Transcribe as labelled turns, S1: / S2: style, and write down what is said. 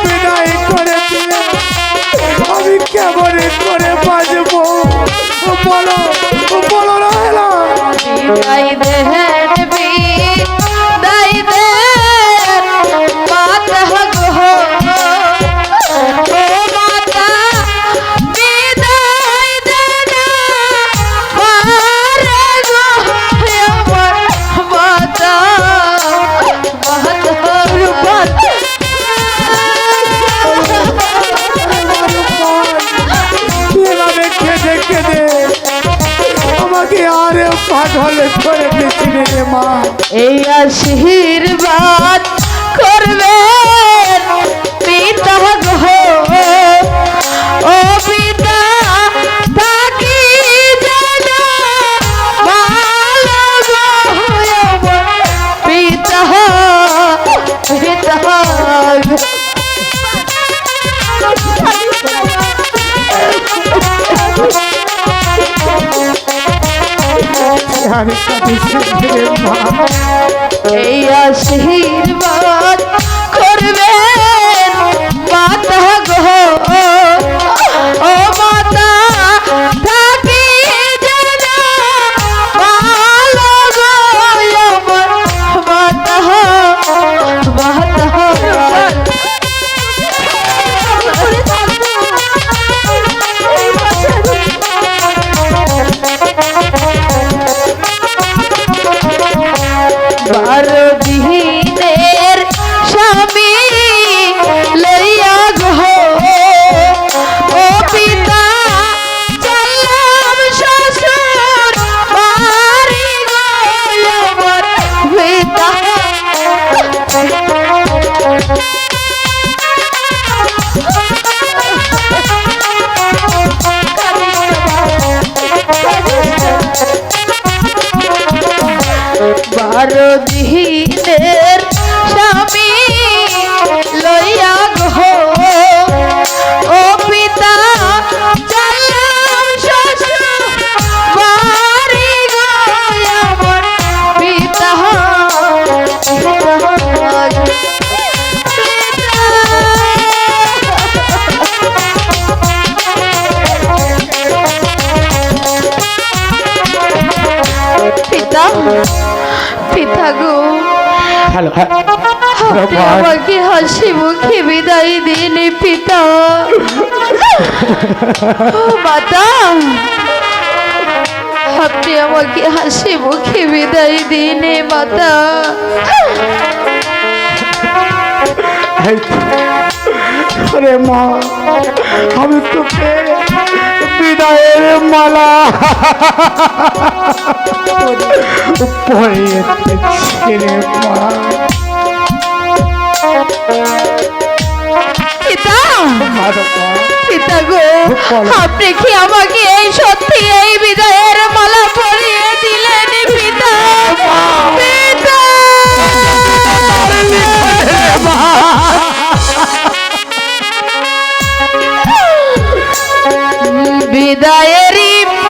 S1: বিদায় করেছে আমি কেমন করে
S2: এই আশীর্বাদ করবে
S1: কাঁদিছি
S2: এই বারো দিনের পিতা গো আপনি আমাকে হাসি মুখে বিদায় দিন পিতা। মাতা আপনি আমাকে হাসি মুখে বিদায় দিন মাতা।
S1: আরে মা আমি তোকে মালা।
S2: পিতা পিতা গো। আপনি কি আমাকে